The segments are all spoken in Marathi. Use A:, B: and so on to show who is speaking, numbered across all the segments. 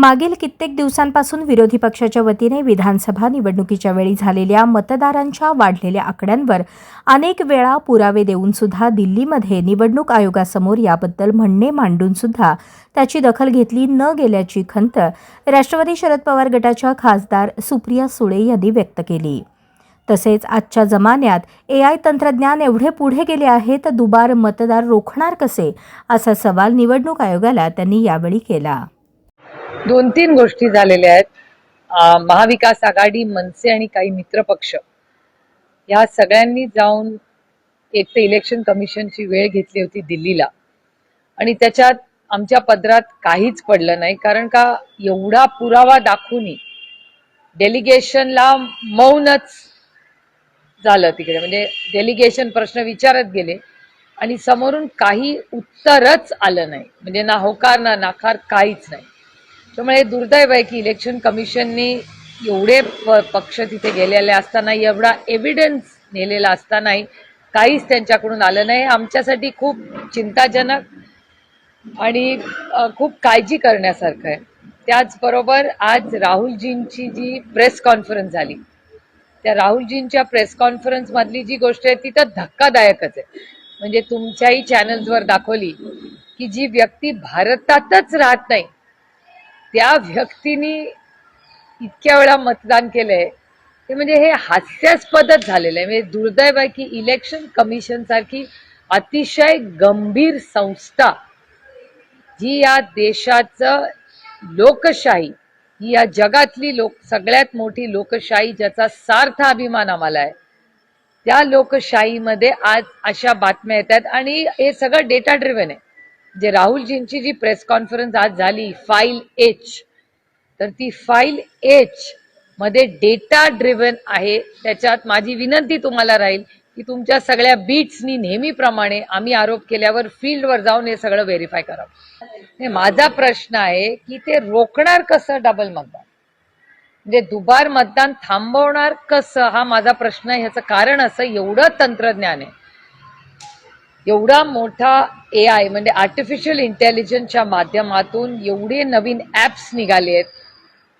A: मागील कित्येक दिवसांपासून विरोधी पक्षाच्या वतीने विधानसभा निवडणुकीच्या वेळी झालेल्या मतदारांच्या वाढलेल्या आकड्यांवर अनेक वेळा पुरावे देऊन सुद्धा दिल्लीमध्ये निवडणूक आयोगासमोर याबद्दल म्हणणे मांडून सुद्धा त्याची दखल घेतली न गेल्याची खंत राष्ट्रवादी शरद पवार गटाच्या खासदार सुप्रिया सुळे यांनी व्यक्त केली. तसेच आजच्या जमान्यात ए आय तंत्रज्ञान एवढे पुढे गेले आहे तर दुबार मतदार रोखणार कसे? असा सवाल निवडणूक आयोगाला त्यांनी यावेळी केला.
B: दोन तीन गोष्टी झालेल्या आहेत. महाविकास आघाडी मनसे आणि काही मित्रपक्ष या सगळ्यांनी जाऊन एक तर इलेक्शन कमिशनची वेळ घेतली होती दिल्लीला. आणि त्याच्यात आमच्या पदरात काहीच पडलं नाही. कारण का एवढा पुरावा दाखवूनही डेलिगेशनला मौनच झालं तिकडे. म्हणजे डेलिगेशन प्रश्न विचारत गेले. आणि समोरून काही उत्तरच आलं नाही. म्हणजे ना होकार ना नाकार काहीच नाही. त्यामुळे हे दुर्दैव आहे की इलेक्शन कमिशननी एवढे प- पक्ष तिथे गेलेले असताना एवढा एव्हिडन्स नेलेला असतानाही काहीच त्यांच्याकडून आलं नाही. आमच्यासाठी खूप चिंताजनक आणि खूप काळजी करण्यासारखं आहे. त्याचबरोबर आज राहुलजींची जी प्रेस कॉन्फरन्स झाली त्या राहुलजींच्या प्रेस कॉन्फरन्स मधली जी गोष्ट आहे ती तर धक्कादायकच आहे. म्हणजे तुमच्याही चॅनल्सवर दाखवली की जी व्यक्ती भारतातच राहत नाही त्या व्यक्तीने इतक्या वेळा मतदान केलंय. ते म्हणजे हे हास्यास्पदच झालेलं आहे म्हणजे दुर्दैव आहे की इलेक्शन कमिशन सारखी अतिशय गंभीर संस्था जी या देशाचं लोकशाही ही या जगातली लोक सगळ्यात मोठी लोकशाही ज्याचा सार्थ अभिमान आम्हाला आहे त्या लोकशाहीमध्ये आज अशा बातम्या येतात आणि हे सगळं डेटा ड्रिव्हन आहे. जे राहुलजींची जी प्रेस कॉन्फरन्स आज झाली फाईल एच तर ती फाईल एच मध्ये डेटा ड्रिव्हन आहे. त्याच्यात माझी विनंती तुम्हाला राहील की तुमच्या सगळ्या बीट्सनी नेहमीप्रमाणे आम्ही आरोप केल्यावर फील्डवर जाऊन हे सगळं व्हेरीफाय करावं. हे माझा प्रश्न आहे की ते रोखणार कसं डबल मतदान? म्हणजे दुबार मतदान थांबवणार कसं? हा माझा प्रश्न आहे. ह्याचं कारण असं एवढं तंत्रज्ञान आहे. एवढा मोठा ए आय म्हणजे आर्टिफिशियल इंटेलिजन्सच्या माध्यमातून एवढे नवीन ॲप्स निघाले आहेत.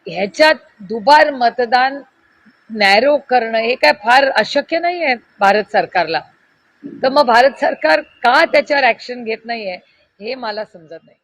B: ह्याच्यात दुबार मतदान नॅरो करणं हे काय फार अशक्य नाही आहे भारत सरकारला. तर मग भारत सरकार का त्याच्यावर ऍक्शन घेत नाहीये हे मला समजत नाही.